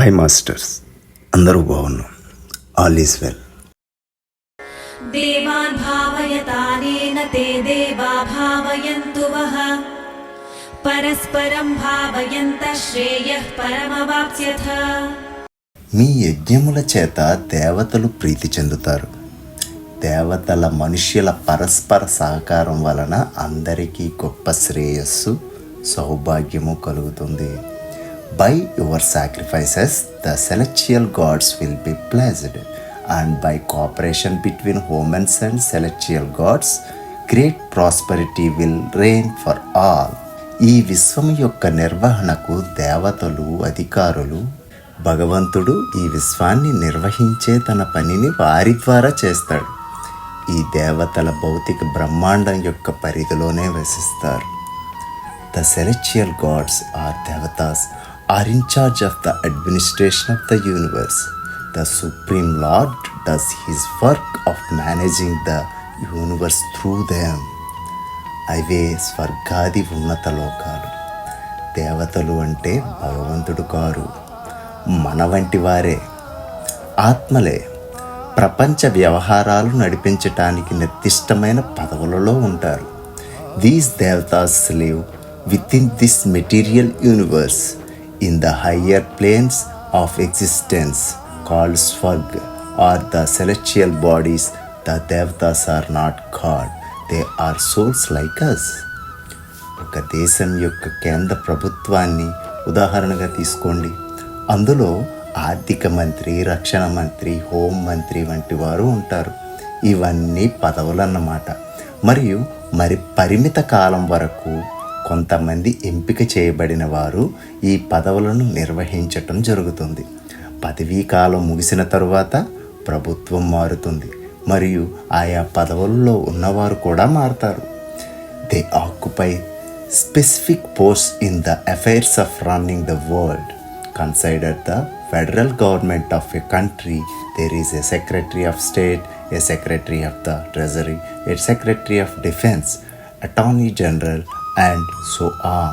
High masters అందరూ బాగున్నాం. All is well. దేవాన్ భావయతానేన తే దేవా భావయంతు వహ పరస్పరం భావయంత శ్రేయః పరమవాప్స్యథ. మీ యజ్ఞముల చేత దేవతలు ప్రీతి చెందుతారు. దేవతల మనుష్యుల పరస్పర సహకారం వలన అందరికీ గొప్ప శ్రేయస్సు సౌభాగ్యము కలుగుతుంది. By your sacrifices the celestial gods will be pleased and by cooperation between humans and celestial gods great prosperity will rain for all ఈ విశ్వం యొక్క నిర్వహణకు దేవతలు అధికారులు భగవంతుడు ఈ విశ్వాన్ని నిర్వహించే తన పనిని వారి ద్వారా చేస్తాడు. ఈ దేవతల భౌతిక బ్రహ్మాండం యొక్క పరిధిలోనే వసిస్తారు. The celestial gods are devatas are in of the administration of the universe the supreme lord does his work of managing the universe through them అవే స్వర్గాది ఉన్నత లోకాలు. దేవతలు అంటే భగవంతుడు కారు. మన వంటి వారే. ఆత్మలే ప్రపంచ వ్యవహారాలు నడిపించటానికి నిర్దిష్టమైన పదవులలో ఉంటారు. These devatas live within this material universe in the higher planes of existence called Svarg are the celestial bodies the devatas are not God. They are souls like us ఒక దేశం యొక్క కేంద్ర ప్రభుత్వాన్ని ఉదాహరణగా తీసుకోండి. అందులో ఆర్థిక మంత్రి రక్షణ మంత్రి హోం మంత్రి వంటి వారు ఉంటారు. ఇవన్నీ పదవులన్నమాట. మరియు మరి పరిమిత కాలం వరకు కొంతమంది ఎంపిక చేయబడిన వారు ఈ పదవులను నిర్వహించటం జరుగుతుంది. పదవీ కాలం ముగిసిన తరువాత ప్రభుత్వం మారుతుంది. మరియు ఆయా పదవుల్లో ఉన్నవారు కూడా మారుతారు. They occupy specific post in the affairs of running the world consider the federal government of a country there is a secretary of state a secretary of the treasury a secretary of defence attorney general and so on.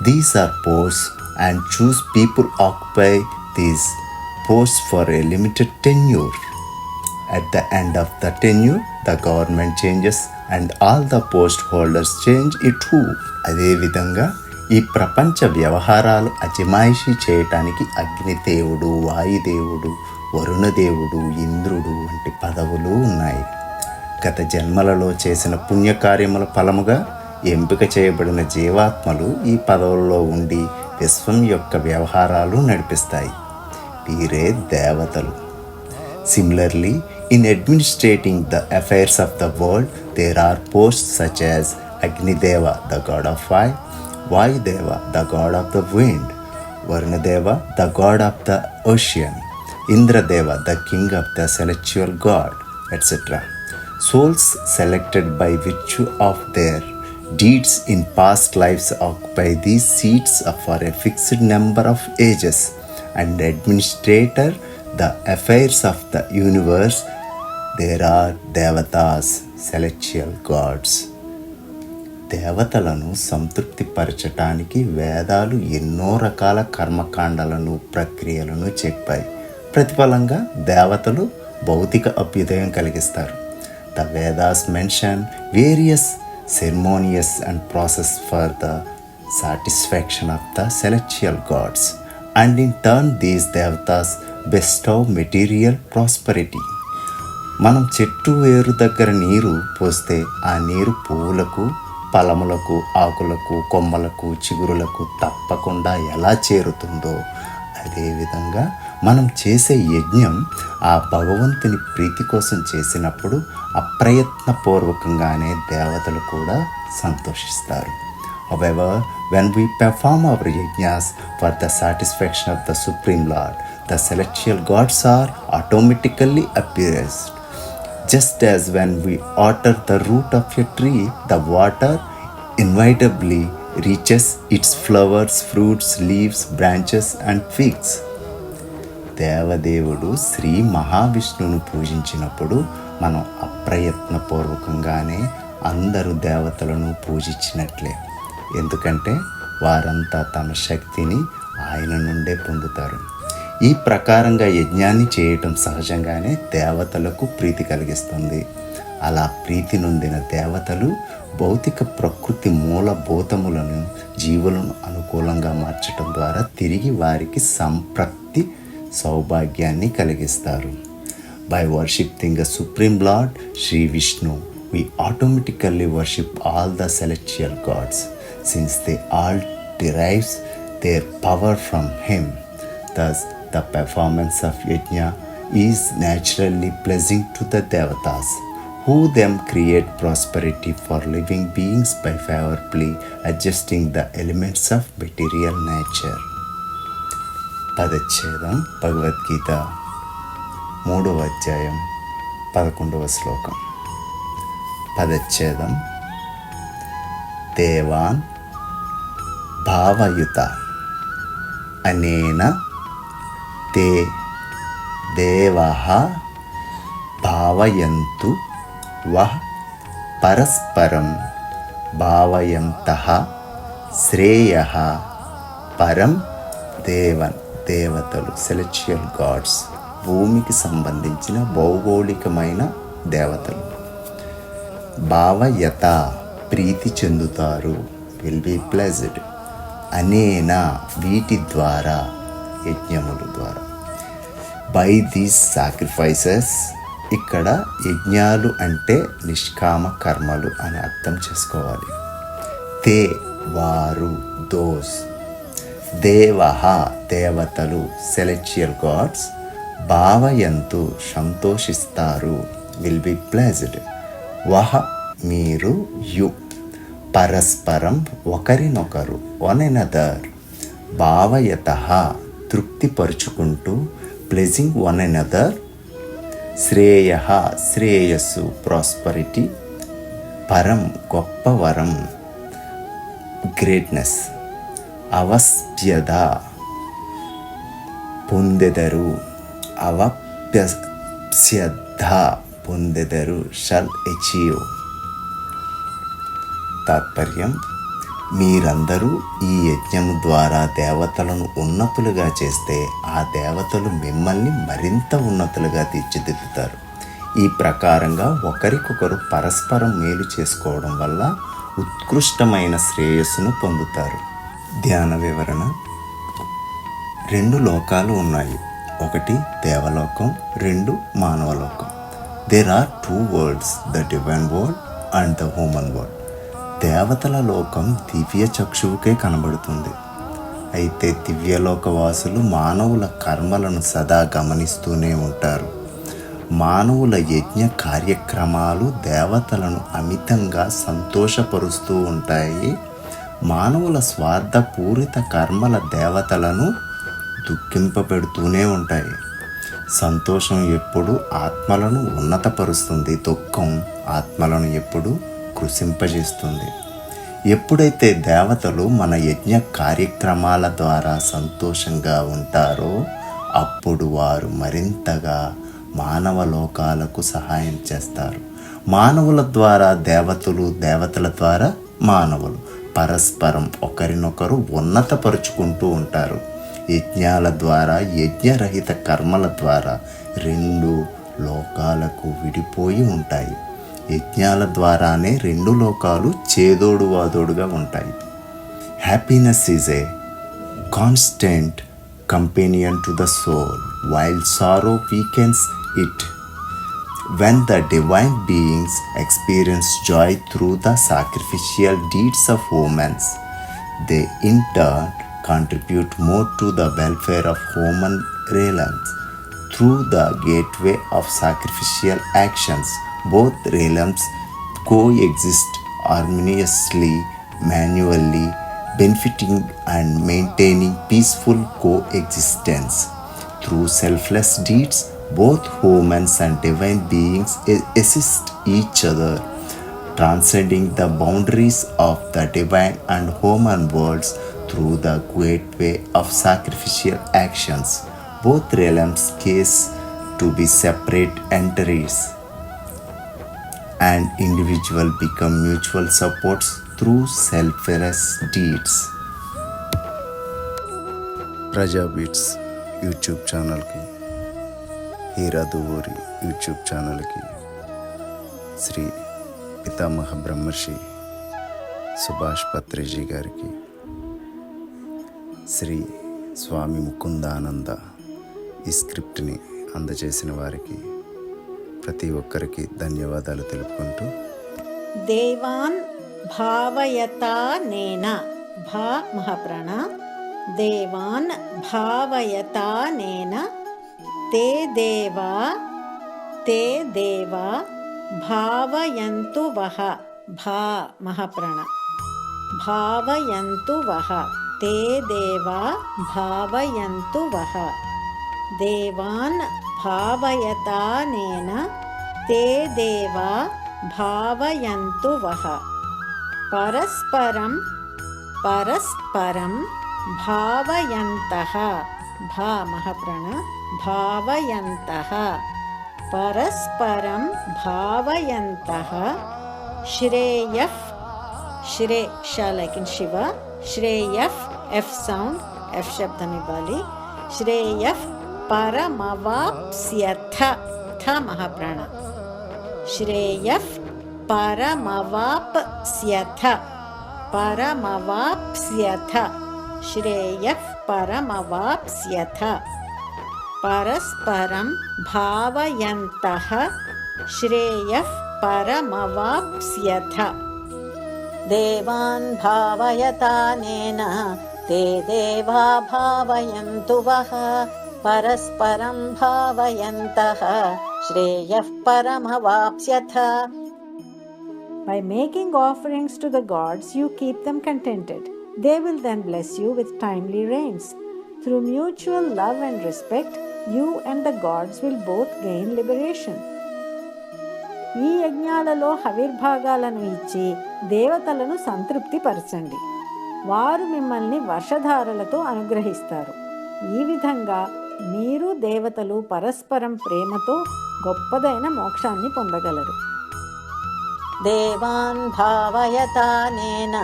These are posts, and choose people occupy these posts for a limited tenure. At the end of the tenure, the government changes and all the post holders change it too. అదేవిధంగా ఈ ప్రపంచ వ్యవహారాలు అజమాయిషీ చేయటానికి అగ్నిదేవుడు వాయుదేవుడు వరుణదేవుడు ఇంద్రుడు వంటి పదవులు ఉన్నాయి గత జన్మలలో చేసిన పుణ్యకార్యముల ఫలముగా ఎంపిక చేయబడిన జీవాత్మలు ఈ పదవుల్లో ఉండి విశ్వం యొక్క వ్యవహారాలు నడిపిస్తాయి. వీరే దేవతలు. Similarly in administrating the affairs of the world there are post such as Agnideva the god of fire Vayudeva the god of the wind Varunadeva the god of the ocean Indradeva the king of the celestial god etcetera souls selected by virtue of their deeds in past lives occupy these seats for a fixed number of ages and administrator the affairs of the universe there are devatas celestial gods దేవతలను సంతృప్తిపరచటానికి వేదాలు ఎన్నో రకాల కర్మకాండలను ప్రక్రియలను చెప్పాయి ప్రతిఫలంగా దేవతలు భౌతిక అభ్యుదయం కలిగిస్తారు the Vedas mention various ceremonies and process for the satisfaction of the celestial gods and in turn these devatas bestow material prosperity మనం చెట్టు వేరు దగ్గర నీరు పోస్తే ఆ నీరు పువ్వులకు ఫలములకు ఆకులకు కొమ్మలకు చిగురులకు తప్పకుండా ఎలా చేరుతుందో అదేవిధంగా మనం చేసే యజ్ఞం ఆ భగవంతుని ప్రీతి కోసం చేసినప్పుడు అప్రయత్నపూర్వకంగానే దేవతలు కూడా సంతోషిస్తారు. However when we perform our yajnas for the satisfaction of the supreme lord the celestial gods are automatically appeased just as when we water the root of a tree the water inevitably reaches its flowers fruits leaves branches and twigs దేవదేవుడు శ్రీ మహావిష్ణువును పూజించినప్పుడు మనం అప్రయత్నపూర్వకంగానే అందరు దేవతలను పూజించినట్లే. ఎందుకంటే వారంతా తమ శక్తిని ఆయన నుండే పొందుతారు. ఈ ప్రకారంగా యజ్ఞాన్ని చేయటం సహజంగానే దేవతలకు ప్రీతి కలిగిస్తుంది. అలా ప్రీతి నొందిన దేవతలు భౌతిక ప్రకృతి మూలభూతములను జీవులను అనుకూలంగా మార్చటం ద్వారా తిరిగి వారికి సంప్రక్తి సౌభాగ్యాన్ని కలిగిస్తారు by worshipping the supreme lord Shri Vishnu we automatically worship all the celestial gods since they all derives their power from him thus the performance of yajna is naturally pleasing to the devatas who them create prosperity for living beings by favorably adjusting the elements of material nature పదచ్ఛేదం Bhagavad Gita మూడవ అధ్యాయం పదకొండవ శ్లోకం. పదచ్ఛేదం దేవాన్ భావయుత అనేన తే దేవ భావయంతు వహ పరస్పరం భావయంత శ్రేయ పరం దేవన్. దేవతలు సెలెక్షియల్ గాడ్స్ భూమికి సంబంధించిన భౌగోళికమైన దేవతలు. భావయత ప్రీతి చెందుతారు విల్ బి ప్లెజడ్ అనేనా వీటి ద్వారా యజ్ఞముల ద్వారా. బై దీస్ సాక్రిఫైసెస్ ఇక్కడ యజ్ఞాలు అంటే నిష్కామ కర్మలు అని అర్థం చేసుకోవాలి. తే వారు దోస్. దేవహ దేవతలు సెలెక్చియల్ గాడ్స్ భావయంతు సంతోషిస్తారు. విల్ బి ప్లెజ్డ్ వహ మీరు యు. పరస్పరం ఒకరినొకరు వన్ ఎనదర్ భావయత తృప్తిపరుచుకుంటూ ప్లెజింగ్ వన్ ఎనదర్ శ్రేయ శ్రేయస్సు ప్రాస్పరిటీ పరం గొప్ప వరం. గ్రేట్నెస్ అవస్ప్యద పొందెదరు అవప్యస్యద్ధ పొందెదరు షల్ అచీవ్ తాత్పర్యం మీరందరూ ఈ యజ్ఞము ద్వారా దేవతలను ఉన్నతులుగా చేస్తే ఆ దేవతలు మిమ్మల్ని మరింత ఉన్నతులుగా తీర్చిదిద్దుతారు ఈ ప్రకారంగా ఒకరికొకరు పరస్పరం మేలు చేసుకోవడం వల్ల ఉత్కృష్టమైన శ్రేయస్సును పొందుతారు ధ్యాన వివరణ. రెండు లోకాలు ఉన్నాయి. ఒకటి దేవలోకం రెండు మానవలోకం. There are two worlds the divine world and the human world దేవతల లోకం దివ్య చక్షువుకే కనబడుతుంది. అయితే దివ్యలోకవాసులు మానవుల కర్మలను సదా గమనిస్తూనే ఉంటారు. మానవుల యజ్ఞ కార్యక్రమాలు దేవతలను అమితంగా సంతోషపరుస్తూ ఉంటాయి. మానవుల స్వార్థపూరిత కర్మల దేవతలను దుఃఖింపబెడుతూనే ఉంటాయి. సంతోషం ఎప్పుడు ఆత్మలను ఉన్నతపరుస్తుంది. దుఃఖం ఆత్మలను ఎప్పుడు కృషింపజేస్తుంది. ఎప్పుడైతే దేవతలు మన యజ్ఞ కార్యక్రమాల ద్వారా సంతోషంగా ఉంటారో అప్పుడు వారు మరింతగా మానవ లోకాలకు సహాయం చేస్తారు. మానవుల ద్వారా దేవతలు దేవతల ద్వారా మానవులు. పరస్పరం ఒకరినొకరు ఉన్నతపరుచుకుంటూ ఉంటారు. యజ్ఞాల ద్వారా యజ్ఞరహిత కర్మల ద్వారా రెండు లోకాలకు విడిపోయి ఉంటాయి. యజ్ఞాల ద్వారానే రెండు లోకాలు చేదోడు వాదోడుగా ఉంటాయి. Happiness is a constant companion to the soul while sorrow weakens it when the divine beings experience joy through the sacrificial deeds of humans, they in turn contribute more to the welfare of human realms. Through the gateway of sacrificial actions, both realms coexist harmoniously, manually, benefiting and maintaining peaceful coexistence. Through selfless deeds, both humans and divine beings assist each other, transcending the boundaries of the divine and human worlds through the great way of sacrificial actions. Both realms cease to be separate entities, and individuals become mutual supports through selfless deeds. Praja Beats YouTube channel ki. Heera ఊరి YouTube ఛానల్కి శ్రీ పితామహ బ్రహ్మర్షి సుభాష్ పత్రిజీ గారికి శ్రీ స్వామి ముకుందానంద ఈ స్క్రిప్ట్ని అందజేసిన వారికి ప్రతి ఒక్కరికి ధన్యవాదాలు తెలుపుకుంటూ దేవాన్ భావయతానేన భా మహాప్రాణ. దేవాన్ భావయతానేన తే దేవా తే దేవా భావయంతు వహ భా మహాప్రాణ భావయంతు వహ తే దేవా భావయంతు వహ దేవాన్ భావయతానేన తే దేవా భావయంతు వహ పరస్పరం పరస్పరం భావయంతః భా మహాప్రాణ భావయంతః. పరస్పరం భావయంతః. శ్రేయః. శ్రే షా లైక్ ఇన్ శివ. శ్రేయఫ్ ఎఫ్ సౌండ్ ఎఫ్ శబ్దం ఇవ్వాలి. శ్రేయఫ్ పరమవాప్స్యథ. థ మహాప్రాణ. శ్రేయఫ్ పరమవాప్స్యథ. పరమవాప్స్యథ. శ్రేయః పరమవాప్స్యథ. परस्परं भावयन्तः श्रेयः परमवाप्स्यथ देवान् भावयतानेन ते देवा भावयन्तु वः परस्परं भावयन्तः श्रेयः परमवाप्स्यथ By making offerings to the gods, you keep them contented. They will then bless you with timely rains. Through mutual love and respect, you and the gods will both gain liberation. ఈ యజ్ఞాలలో హవిర్భాగాలను ఇచ్చి దేవతలను సంతృప్తిపరచండి. వారు మిమ్మల్ని వర్షధారలతో అనుగ్రహిస్తారు. ఈ విధంగా మీరు దేవతలు పరస్పరం ప్రేమతో గొప్పదైన మోక్షాన్ని పొందగలరు. దేవాన్ భావయతానేన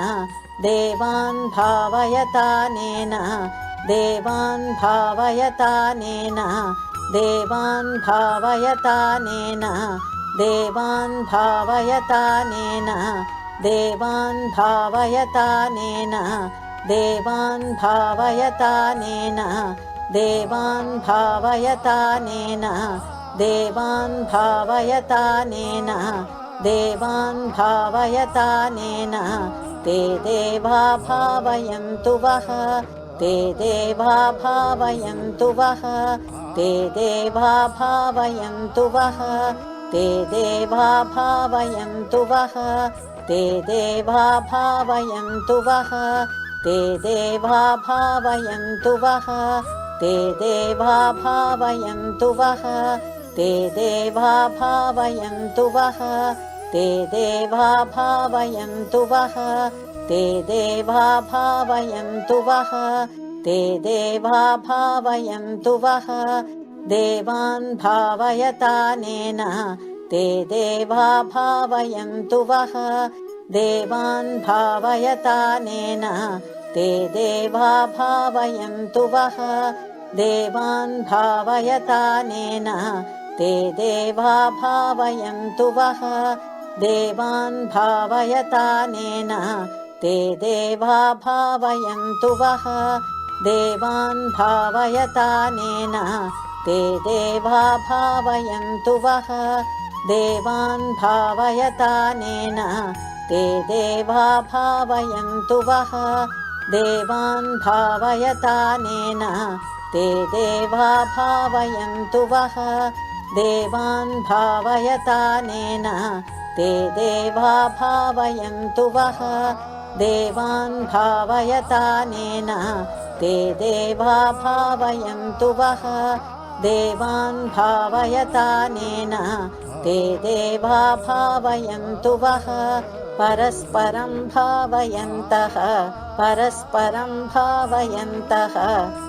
దేవాన్ భావయతానేన देवान् भावयतानेन देवान् भावयतानेन देवान् भावयतानेन देवान् भावयतानेन देवान् भावयतानेन देवान् भावयतानेन देवान् भावयतानेन देवान् भावयतानेन। ते देवा भावयन्तु वः ते देवा भावयन्तु वः ते देवा भावयन्तु वः ते देवा भावयन्तु वः ते देवा भावयन्तु वः ते देवा भावयन्तु वः ते देवा भावयन्तु वः ते देवा भावयन्तु वः ते देवा भावयन्तु वः ते देवा भावयन्तु वः। ते देवा भावयन्तु वः। देवान् भावयतानेन ते देवा भावयन्तु वः। देवान् भावयतानेन ते देवा भावयन्तु वः। देवान् भावयतानेन ते देवा भावयन्तु वः। देवान् भावयतानेन ते देवा भावयन्तु वः। देवान् भावयतानेन ते देवा भावयन्तु वः। देवान् भावयतानेन ते देवा भावयन्तु वः। देवान् भावयतानेन ते देवा भावयन्तु वः। देवान् भावयतानेन ते देवा भावयन्तु वः देवान् भावयतानेन ते देवा भावयन्तु वः। देवान् भावयतानेन ते देवा भावयन्तु वः। परस्परं भावयन्तः। परस्परं भावयन्तः।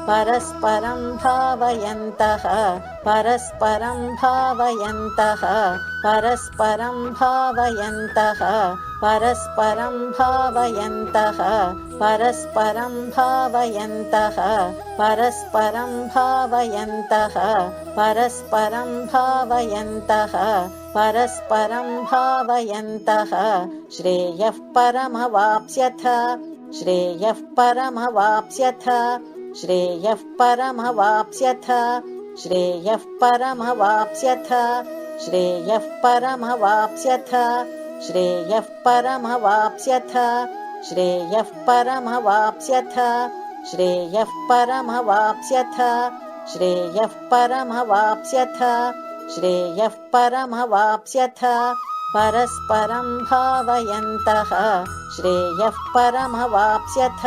परस्परं भावयन्तः। परस्परं भावयन्तः। परस्परं भावयन्तः परस्परं भावयन्तः परस्परं भावयन्तः परस्परं भावयन्तः परस्परं भावयन्तः परस्परं भावयन्तः। श्रेयः परमवाप्स्यथ श्रेयः परमवाप्स्यथ श्रेयः परमवाप्स्यथ श्रेयः परमवाप्स्यथ श्रेयः परमवाप्स्यथ श्रेयः परमवाप्स्यथ श्रेयः परमवाप्स्यथ श्रेयः परमवाप्स्यथ श्रेयः परमवाप्स्यथ श्रेयः परमवाप्स्यथ परस्परं भावयन्तः। श्रेयः परमवाप्स्यथ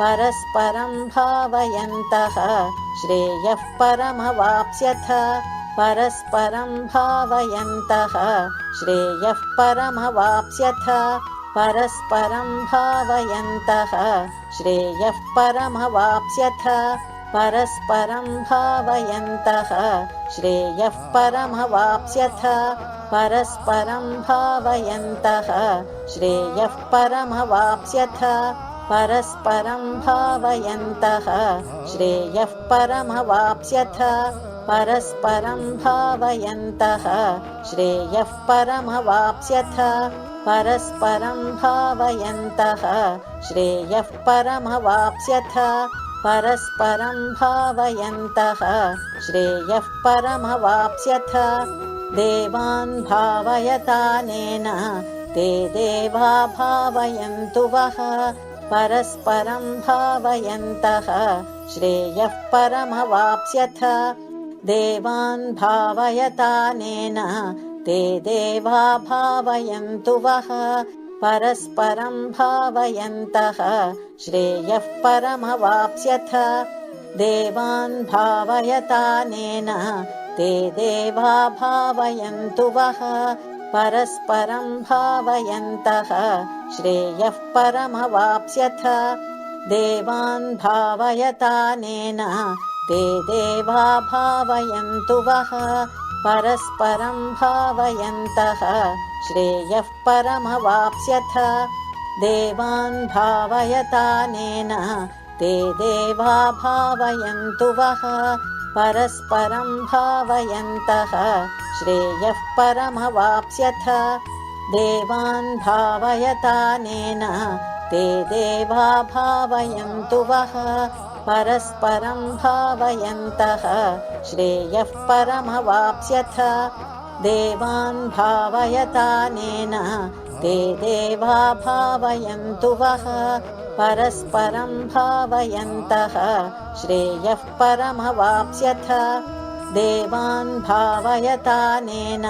परस्परं भावयन्तः। श्रेयः परमवाप्स्यथ परस्परं भावयन्तः श्रेयः परमवाप्स्यथ परस्परं भावयन्तः श्रेयः परमवाप्स्यथ परस्परं भावयन्तः श्रेयः परमवाप्स्यथ परस्परं भावयन्तः श्रेयः परमवाप्स्यथ परस्परं भावयन्तः श्रेयः परमवाप्स्यथ परस्परं भावयन्तः श्रेयः परमवाप्स्यथ। परस्परं भावयन्तः श्रेयः परमवाप्स्यथ। परस्परं भावयन्तः श्रेयः परमवाप्स्यथ। देवान् भावयतानेन ते देवा भावयन्तु वः। परस्परं भावयन्तः श्रेयः परमवाप्स्यथ देवान् भावयतानेन ते देवा भावयन्तु वः परस्परं भावयन्तः श्रेयः परमवाप्स्यथ। देवान् भावयतानेन ते देवा भावयन्तु वः परस्परं भावयन्तः श्रेयः परमवाप्स्यथ। देवान् भावयतानेन ते देवा भावयन्तु वः परस्परं भावयन्तः श्रेयः परमवाप्स्यथ। देवान् भावयतानेन ते देवा भावयन्तु वः परस्परं भावयन्तः श्रेयः परमवाप्स्यथ। देवान् भावयतानेन ते देवा भावयन्तु वः परस्परं भावयन्तः श्रेयः परमवाप्स्यथ। देवान् भावयतानेन ते देवा भावयन्तु वः। परस्परं भावयन्तः श्रेयः परमवाप्स्यथ। देवान् भावयतानेन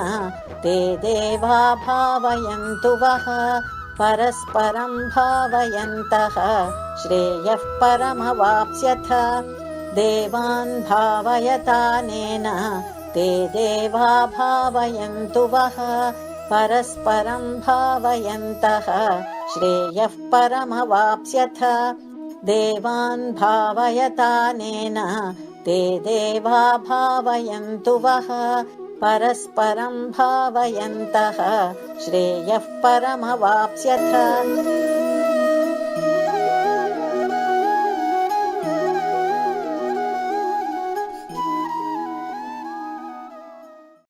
ते देवा भावयन्तु वः परस्परं भावयन्तः। श्रेयः परमवाप्स्यथ। देवान् भावयतानेन ते देवा भावयन्तु वः। परस्परं भावयन्तः। श्रेयः परमवाप्स्यथ। देवान् भावयतानेन ते देवा भावयन्तु वः परस्परं भावयन्तः श्रेयः परमवाप्स्यथ